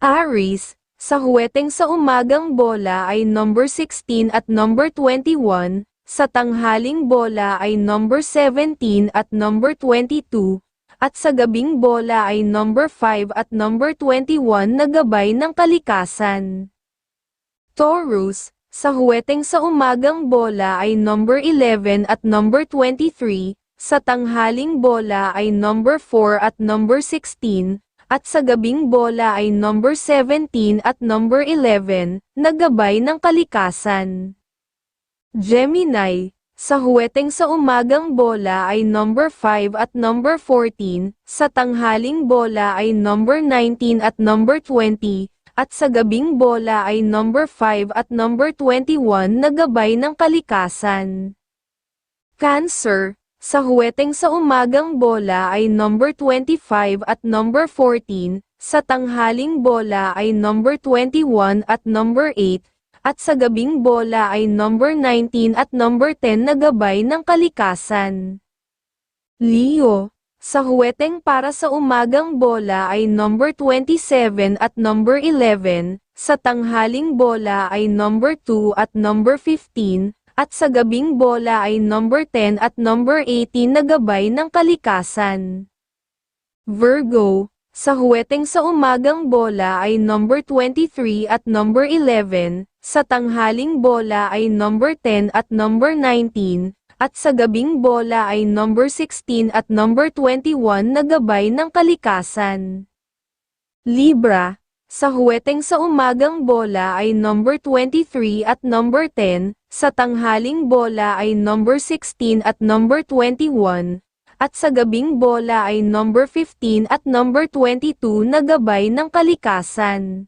Aries, sa huweteng sa umagang bola ay number 16 at number 21, sa tanghaling bola ay number 17 at number 22, at sa gabing bola ay number 5 at number 21 na gabay ng kalikasan. Taurus, sa huweteng sa umagang bola ay number 11 at number 23, sa tanghaling bola ay number 4 at number 16, at sa gabing bola ay number 17 at number 11, na gabay ng kalikasan. Gemini, sa huweteng sa umagang bola ay number 5 at number 14, sa tanghaling bola ay number 19 at number 20, at sa gabing bola ay number 5 at number 21 na gabay ng kalikasan. Cancer, sa huweteng sa umagang bola ay number 25 at number 14, sa tanghaling bola ay number 21 at number 8, at sa gabing bola ay number 19 at number 10 na gabay ng kalikasan. Leo, sa huweteng para sa umagang bola ay number 27 at number 11, sa tanghaling bola ay number 2 at number 15, at sa gabing bola ay number 10 at number 18 na gabay ng kalikasan. Virgo, sa huweteng sa umagang bola ay number 23 at number 11, sa tanghaling bola ay number 10 at number 19, at sa gabing bola ay number 16 at number 21 na gabay ng kalikasan. Libra, sa huweteng sa umagang bola ay number 23 at number 10, sa tanghaling bola ay number 16 at number 21, at sa gabing bola ay number 15 at number 22 na gabay ng kalikasan.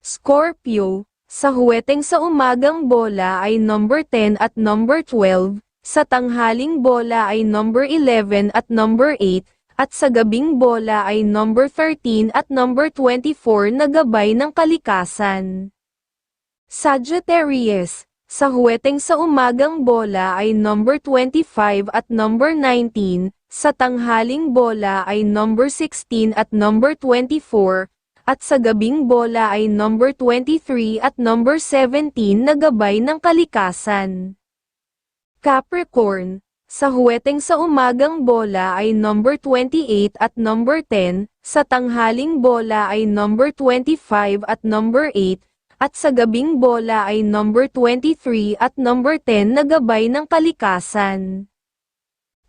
Scorpio, sa huweteng sa umagang bola ay number 10 at number 12, sa tanghaling bola ay number 11 at number 8, at sa gabing bola ay number 13 at number 24 na gabay ng kalikasan. Sagittarius, sa huweteng sa umagang bola ay number 25 at number 19, sa tanghaling bola ay number 16 at number 24, at sa gabing bola ay number 23 at number 17 na gabay ng kalikasan. Capricorn, sa huweteng sa umagang bola ay number 28 at number 10, sa tanghaling bola ay number 25 at number 8, at sa gabing bola ay number 23 at number 10 na gabay ng kalikasan.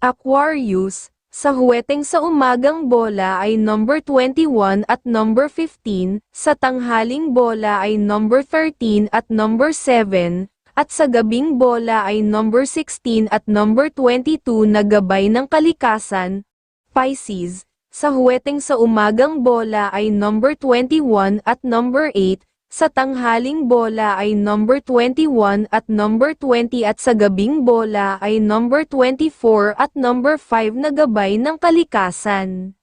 Aquarius, sa huweteng sa umagang bola ay number 21 at number 15, sa tanghaling bola ay number 13 at number 7, at sa gabing bola ay number 16 at number 22 na gabay ng kalikasan. Pisces, sa huweteng sa umagang bola ay number 21 at number 8, sa tanghaling bola ay number 21 at number 20 at sa gabing bola ay number 24 at number 5 na gabay ng kalikasan.